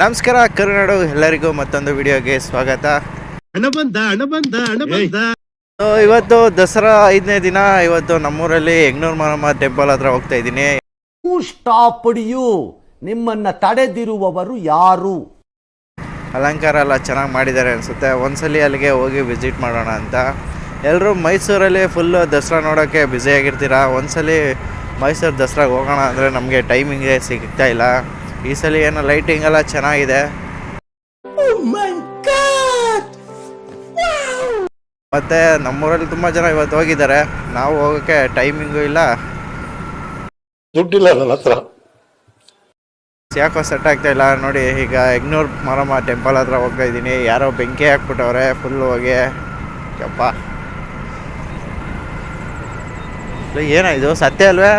ನಮಸ್ಕಾರ ಕರುನಾಡು ಎಲ್ಲರಿಗೂ ಮತ್ತೊಂದು ವಿಡಿಯೋಗೆ ಸ್ವಾಗತ. ಇವತ್ತು ದಸರಾ ಐದನೇ ದಿನ ಇವತ್ತು ನಮ್ಮೂರಲ್ಲಿ ಹೆಗ್ನೂರ್ ಮಾರಮ್ಮ ಟೆಂಪಲ್ ಹತ್ರ ಹೋಗ್ತಾ ಇದ್ದೀನಿ. ಸ್ಟಾಪಡಿಯು ನಿಮ್ಮನ್ನ ತಡೆದಿರುವವರು ಯಾರು? ಅಲಂಕಾರ ಎಲ್ಲ ಚೆನ್ನಾಗಿ ಮಾಡಿದ್ದಾರೆ ಅನ್ಸುತ್ತೆ. ಒಂದ್ಸಲಿ ಅಲ್ಲಿಗೆ ಹೋಗಿ ವಿಸಿಟ್ ಮಾಡೋಣ ಅಂತ. ಎಲ್ಲರೂ ಮೈಸೂರಲ್ಲಿ ಫುಲ್ಲು ದಸರಾ ನೋಡೋಕ್ಕೆ ಬ್ಯುಸಿಯಾಗಿರ್ತೀರಾ ಒಂದ್ಸಲಿ ಮೈಸೂರು ದಸರಾಗೆ ಹೋಗೋಣ ಅಂದರೆ ನಮಗೆ ಟೈಮಿಂಗೇ ಸಿಗ್ತಾ ಇಲ್ಲ. ಈ ಸಲ ಏನೋ ಲೈಟಿಂಗ್ ಎಲ್ಲ ಚೆನ್ನಾಗಿದೆ. ಮತ್ತೆ ನಮ್ಮೂರಲ್ಲಿ ತುಂಬಾ ಜನ ಇವತ್ತು ಹೋಗಿದ್ದಾರೆ. ನಾವು ಹೋಗಕ್ಕೆ ಟೈಮಿಂಗು ಇಲ್ಲ. ದುಡ್ಡಿಲ್ಲ ನನ್ನ ಹತ್ರ. ಯಾಕೋ ಸೆಟ್ ಆಗ್ತಾ ಇಲ್ಲ. ನೋಡಿ ಈಗ ಎಗ್ನೂರ್ ಮಾರಮ್ಮ ಟೆಂಪಲ್ ಹತ್ರ ಹೋಗ್ತಾ ಇದ್ದೀನಿ. ಯಾರೋ ಬೆಂಕಿ ಹಾಕ್ಬಿಟ್ಟವ್ರೆ ಫುಲ್ ಹೋಗಿ. ಯಪ್ಪ. ಏನಾಯ್ತು ಸತ್ಯ ಅಲ್ವೇ?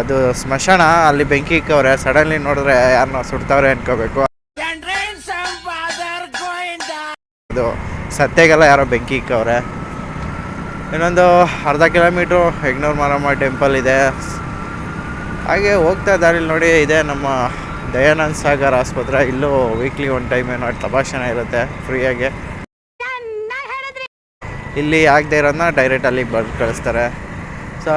ಅದು ಸ್ಮಶಾನ, ಅಲ್ಲಿ ಬೆಂಕಿ ಇಕ್ಕವ್ರೆ. ಸಡನ್ಲಿ ನೋಡಿದ್ರೆ ಯಾರನ್ನ ಸುಡ್ತಾವ್ರೆ ಅನ್ಕೋಬೇಕು. ಅದು ಸತ್ಯಗೆಲ್ಲ ಯಾರೋ ಬೆಂಕಿ ಇಕ್ಕವ್ರೆ. ಇನ್ನೊಂದು ಅರ್ಧ ಕಿಲೋಮೀಟ್ರು ಹೆಗ್ನೂರ್ ಮಾರಮ್ಮ ಟೆಂಪಲ್ ಇದೆ. ಹಾಗೆ ಹೋಗ್ತಾ ದಾರಿಲಿ ನೋಡಿ, ಇದೆ ನಮ್ಮ ದಯಾನಂದ ಸಾಗರ್ ಆಸ್ಪತ್ರೆ. ಇಲ್ಲೂ ವೀಕ್ಲಿ ಒನ್ ಟೈಮ್ ಏನೋ ತಪಾಸಣೆ ಇರುತ್ತೆ ಫ್ರೀಯಾಗಿ ಇಲ್ಲಿ ಆಗದೆ ಇರೋದನ್ನ ಡೈರೆಕ್ಟ್ ಅಲ್ಲಿಗೆ ಬರ್ದು ಕಳಿಸ್ತಾರೆ. ಸೊ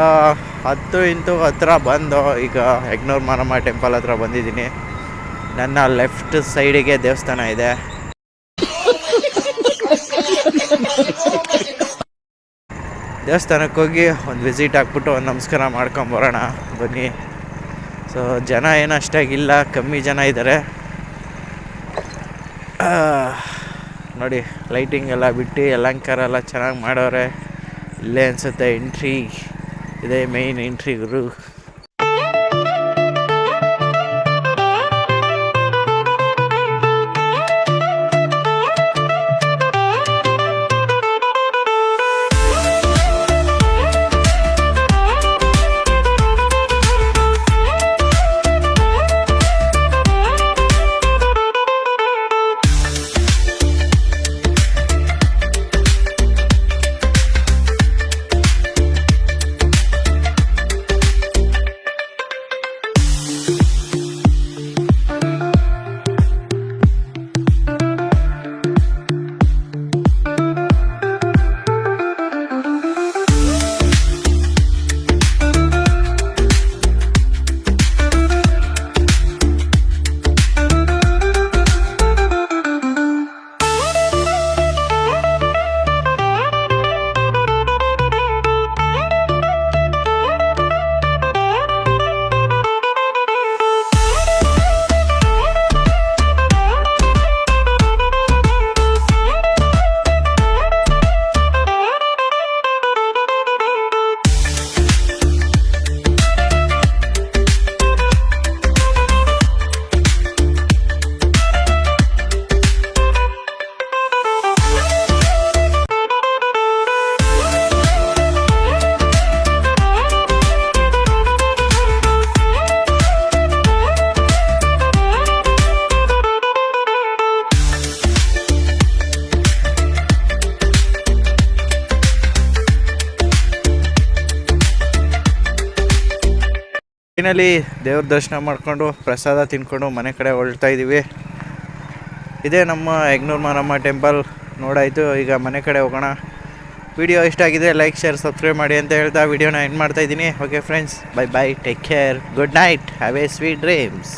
ಹತ್ತು ಇಂಟು ಹತ್ರ ಬಂದು ಈಗ ಯಗ್ನೂರ್ ಮಾರಮ್ಮ ಟೆಂಪಲ್ ಹತ್ರ ಬಂದಿದ್ದೀನಿ. ನನ್ನ ಲೆಫ್ಟ್ ಸೈಡಿಗೆ ದೇವಸ್ಥಾನ ಇದೆ. ದೇವಸ್ಥಾನಕ್ಕೆ ಹೋಗಿ ಒಂದು ವಿಸಿಟ್ ಹಾಕ್ಬಿಟ್ಟು ಒಂದು ನಮಸ್ಕಾರ ಮಾಡ್ಕೊಂಬರೋಣ ಬನ್ನಿ. ಸೊ ಜನ ಏನು ಅಷ್ಟಾಗಿಲ್ಲ, ಕಮ್ಮಿ ಜನ ಇದ್ದಾರೆ. ನೋಡಿ ಲೈಟಿಂಗ್ ಎಲ್ಲ ಬಿಟ್ಟು ಅಲಂಕಾರ ಎಲ್ಲ ಚೆನ್ನಾಗಿ ಮಾಡೋರೆ. ಇಲ್ಲೇ ಅನಿಸುತ್ತೆ ಎಂಟ್ರಿ ಇದೇ ಮೇಯ್ನ್ ಎಂಟ್ರಿ ಗುರು ಫೈನಲಿ ದೇವ್ರ ದರ್ಶನ ಮಾಡಿಕೊಂಡು, ಪ್ರಸಾದ ತಿನ್ಕೊಂಡು ಮನೆ ಕಡೆ ಹೊರಡ್ತಾ ಇದ್ದೀವಿ ಇದೇ ನಮ್ಮ ಯಗ್ನೂರ್ ಮಾರಮ್ಮ ಟೆಂಪಲ್ ನೋಡಾಯಿತು, ಈಗ ಮನೆ ಕಡೆ ಹೋಗೋಣ. ವಿಡಿಯೋ ಇಷ್ಟ ಆಗಿದೆ ಲೈಕ್ ಶೇರ್ ಸಬ್ಸ್ಕ್ರೈಬ್ ಮಾಡಿ ಅಂತ ಹೇಳ್ತಾ ವಿಡಿಯೋನ ಎಂಡ್ ಮಾಡ್ತಾ ಇದ್ದೀನಿ. Okay friends bye bye take care good night have a sweet dreams